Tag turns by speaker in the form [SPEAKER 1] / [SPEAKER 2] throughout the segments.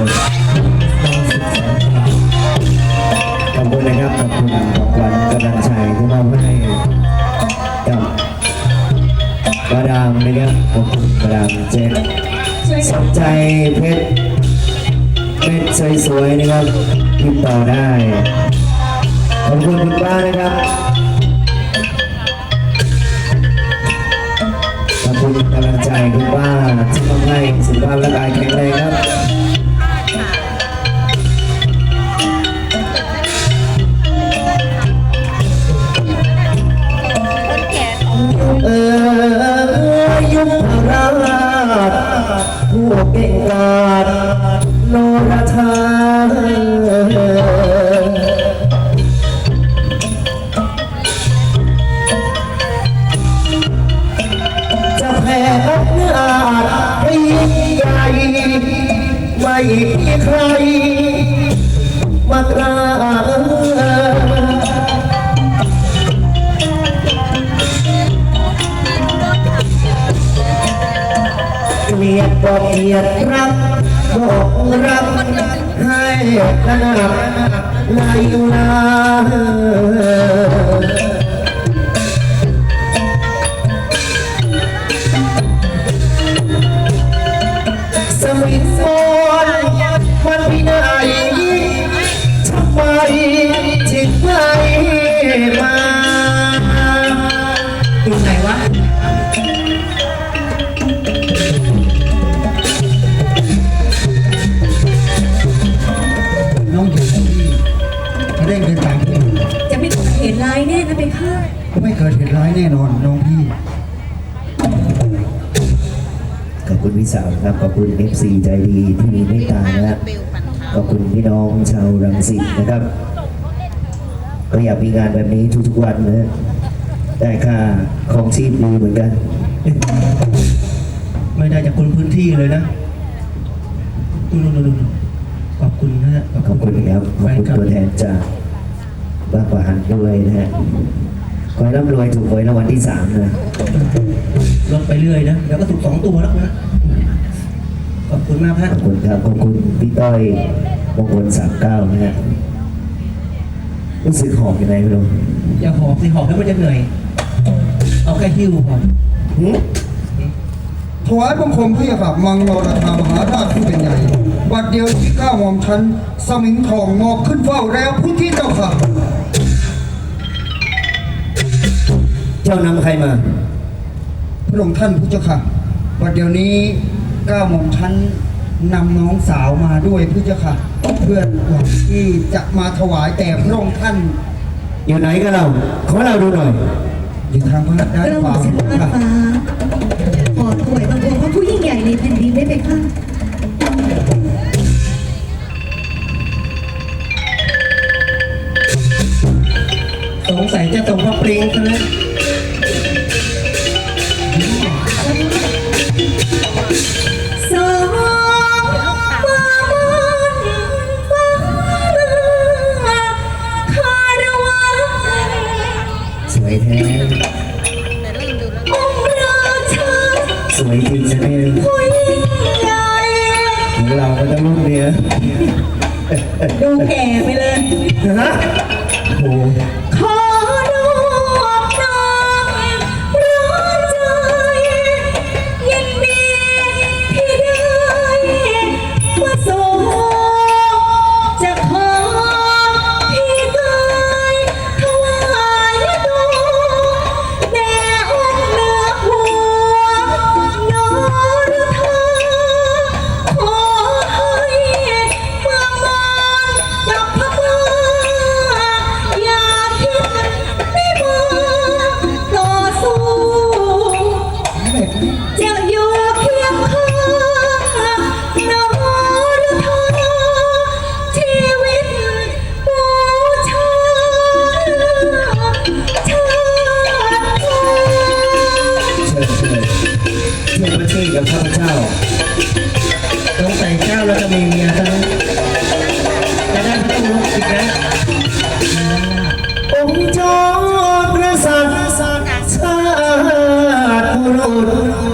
[SPEAKER 1] ขอบคุณนะครับ ขอบคุณของขวัญกำลังใจที่มอบให้กับมาดามนะครับขอบคุณมาดามเจนสนใจเพชรเพชรสวยๆนะครับติดต่อได้ขอบคุณคุณป้านะครับขอบคุณกำลังใจคุณป้าที่ทำให้สุขภาพร่างกายแข็งแรงครับ บอกเกลียดรับ บอกรักให้ขนาดในลา น่น
[SPEAKER 2] อนน้องพี่
[SPEAKER 1] ขอบคุณพี่สาวนะครับขอบคุณ FC ใจดีที่มีเมตตานะครับขอบคุณพี่น้องชาวรังสิตนะครับ ก็อยากมีงานแบบนี้ทุกๆวันนะฮะได้ค่าของชีพดีเหมือนกัน
[SPEAKER 2] ไม่ได้จากคนพื้นที่เลยนะนู่นๆๆๆขอบคุณนะฮะ
[SPEAKER 1] ขอบคุณครับข
[SPEAKER 2] แฟ
[SPEAKER 1] อบ
[SPEAKER 2] น
[SPEAKER 1] คุณ
[SPEAKER 2] คลับ
[SPEAKER 1] ตัวแทนจากบ้านประหันด้วยนะฮะข อให้ร่ำรวยถูกหวยรางวัลที่สามนะ
[SPEAKER 2] ลดไปเรื่อยนะ แล้วก็ถูกสองตัวแล้วนะ ขอบคุณมากฮะ
[SPEAKER 1] ขอบคุณครับขอบคุณพี่ต้อยมงคลสามเก้านะฮะรู้สึกหอบยังไงไม่รู้
[SPEAKER 2] อย่าหอบสิหอบแล้วมันจะเหนื่อย เอาแค่หิ้วพอ
[SPEAKER 1] หึ
[SPEAKER 3] ถวายบังคมพระยาค่ะมังนรธามหาราชผู้เป็นใหญ่บัดเดียวที่ก้าวหม่อมฉันสมิงทองงอกขึ้นเฝ้าแล้วผู้ที่เจ้าค่ะ
[SPEAKER 1] จ้านำใครมา
[SPEAKER 3] พระองค์ท่านผู้เจ้าค่ะบัดเดี๋ยวนี้ก้าวหม่อมฉันนำน้องสาวมาด้วยผู้เจ้าค่ะ เพื่อนหวังที่จะมาถวายแต่พระองค์ท่าน
[SPEAKER 1] อยู่ไหนกันเราขอเราดูหน่อย
[SPEAKER 3] อยู่ทางพระด้าน
[SPEAKER 4] เรา
[SPEAKER 3] ข
[SPEAKER 4] บอ
[SPEAKER 3] วาก
[SPEAKER 4] ฉันว่า
[SPEAKER 3] ค่ะ
[SPEAKER 4] ฟ้าขอถวายบังคมพระผู้ยิ่งใหญ่ในแผ่นดินได้ไหมคะ
[SPEAKER 2] สงสัยจะส่งพระปริงซะแล้ว
[SPEAKER 4] ว
[SPEAKER 1] ยจริงนะเนี่ย
[SPEAKER 4] ผู้ยิ่งใหญ่
[SPEAKER 1] ของเราก็ต้องรุ่นเนี้ย
[SPEAKER 4] ดูแก่ไปเลย
[SPEAKER 1] ฮะโอ้โห
[SPEAKER 4] ขอ Oh.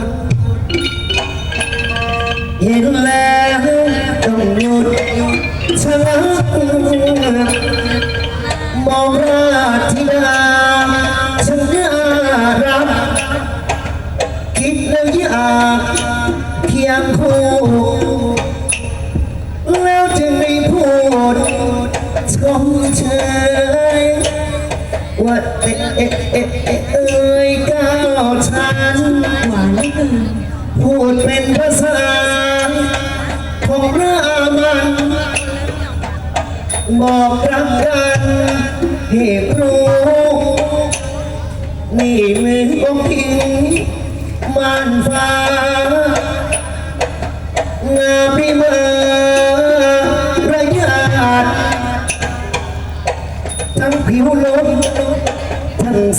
[SPEAKER 4] ว่าเอ๊ะเอ๊ะ
[SPEAKER 1] เอ๊ะเอ๊ะเอ้ยก้าวฉัน
[SPEAKER 4] หวานเหลือเกิน
[SPEAKER 1] พูดเป็นภาษาของรามัน บอกรักกันให้รู้ นี่มือของพิงม่านฟ้างามริเมอระยาดทั้งผิวลม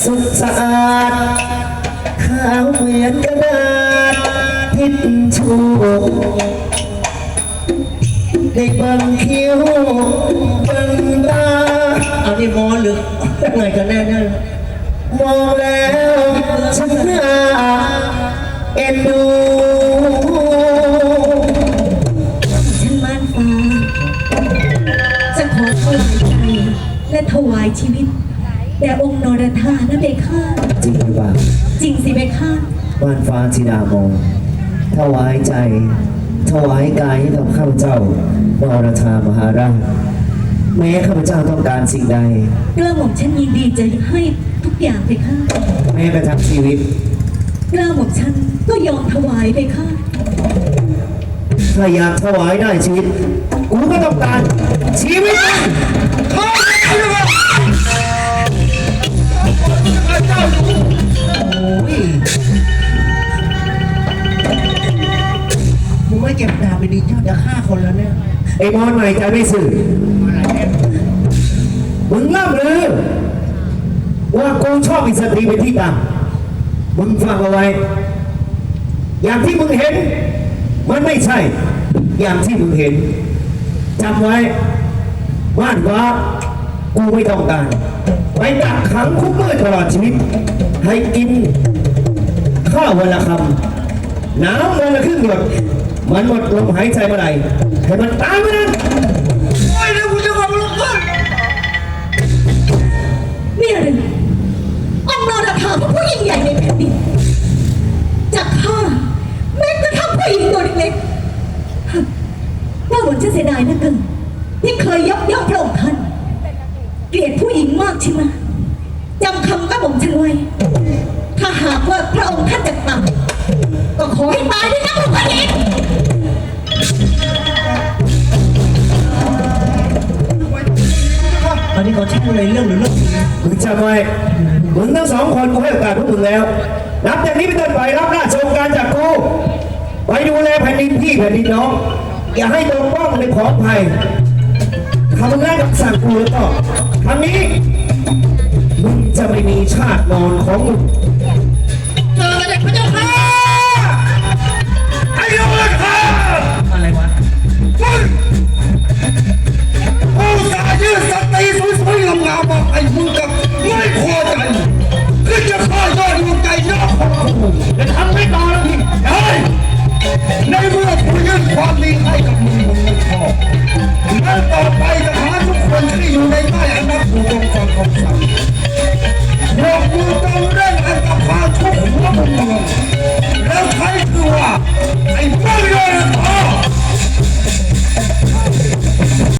[SPEAKER 1] สุดสะอาดขาวเหมือนกระดาษทิชชูได้บังคิ้วบังตา
[SPEAKER 2] เอานี่มอหรือไงกันแน่เนี่ย
[SPEAKER 1] มองแล้วฉันน่าเอ็นดู
[SPEAKER 4] บ้า
[SPEAKER 1] นฟ้าธิดามองถวายใจ ถวายกายให้กับข้าพเจ้านรธามหาราชแม้ข้าพเจ้าต้องการสิ่งใด
[SPEAKER 4] กล้าหม่อมฉันยินดีจะให้ทุกอย่างเบค่า
[SPEAKER 1] แม้กระทั่งชีวิต
[SPEAKER 4] กล้าหม่อมฉันก็ยอมถวายเบค่า
[SPEAKER 1] ถ้าอยากถวายได้ชีวิต กูก็ต้องการชีวิต
[SPEAKER 2] ไอ้
[SPEAKER 1] มอนใหม่ใจไม่สื่อมึงล่ำลือว่ากูชอบอิสตรีเป็นที่ตั้งมึงฟังเอาไว้ อย่างที่มึงเห็น มันไม่ใช่ อย่างที่มึงเห็นจำไว้บ้านว่ากูไม่ต้องการไปตักขังคุกมืดตลอดชีวิต ให้กิน ข้าววันละคำน้ำวันละครึ่งหยด มันหมดลมหายใจเมื่อไหร่ให้มันตายเมื่อนั้น
[SPEAKER 4] นี่หรือองค์นรธาผู้ยิ่งใหญ่ในแผ่นดินจะฆ่าแม้กระทั่งผู้หญิงตัวเล็กๆว่าหมนจะเสียดายนะเกินที่เคยยกย่องพระองค์ท่านเกลียดผู้หญิงมากใช่ไหมจำคำกระผมฉันไว้ถ้าหากว่าพระองค์ท่านจะตายก็ขอให้ตายด้วยนะผู้หญิ
[SPEAKER 2] ง ในเรื่องหรือเรื่องจริง
[SPEAKER 1] มึงจำไว้มึงทั้งสองคนกูให้โอกาสพวกมึงแล้วนับจากนี้เป็นต้นไปรับราชองการจากกูไปดูแลแผ่นดินพี่แผ่นดินน้อง อย่าให้โดนป้องในของภัยทำงานกับสั่งกูแล้วก็ครั้งนี้มึงจะไม่มีชาตินอนของมึง